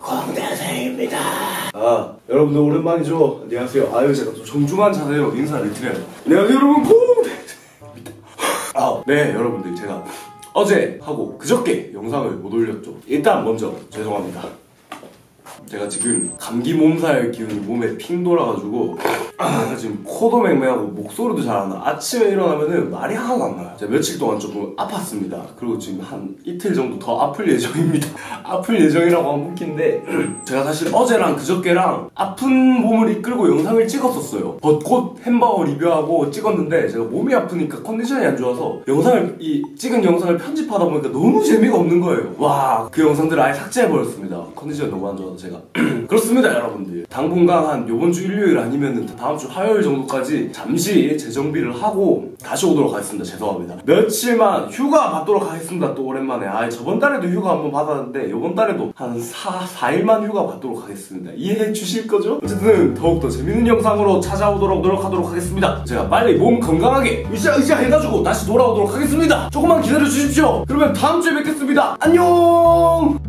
공대생입니다. 아, 여러분들 오랜만이죠? 안녕하세요. 아유, 제가 좀 정중한 자세로 인사를 드려요. 안녕하세요, 여러분. 공대생입니다. 아, 네, 여러분들. 제가 어제 하고 그저께 영상을 못 올렸죠. 일단 먼저 죄송합니다. 제가 지금 감기 몸살 기운이 몸에 핑 돌아가지고 아, 지금 코도 맹맹하고 목소리도 잘 안 나. 아침에 일어나면은 말이 하나도 안 나요. 제가 며칠 동안 조금 아팠습니다. 그리고 지금 한 이틀 정도 더 아플 예정입니다. 아플 예정이라고 하면 웃긴데 제가 사실 어제랑 그저께랑 아픈 몸을 이끌고 영상을 찍었었어요. 벚꽃 햄버거 리뷰하고 찍었는데 제가 몸이 아프니까 컨디션이 안 좋아서 영상을 이 찍은 영상을 편집하다 보니까 너무 재미가 없는 거예요. 와 그 영상들을 아예 삭제해버렸습니다. 컨디션이 너무 안 좋아서 제가 그렇습니다 여러분들. 당분간 한 요번 주 일요일 아니면은 다음 주 화요일 정도까지 잠시 재정비를 하고 다시 오도록 하겠습니다. 죄송합니다. 며칠만 휴가 받도록 하겠습니다 또 오랜만에. 아 저번 달에도 휴가 한번 받았는데 요번 달에도 한 4, 4일만 휴가 받도록 하겠습니다. 이해해 주실 거죠? 어쨌든 더욱더 재밌는 영상으로 찾아오도록 노력하도록 하겠습니다. 제가 빨리 몸 건강하게 으쌰 으쌰 해가지고 다시 돌아오도록 하겠습니다. 조금만 기다려 주십시오. 그러면 다음 주에 뵙겠습니다. 안녕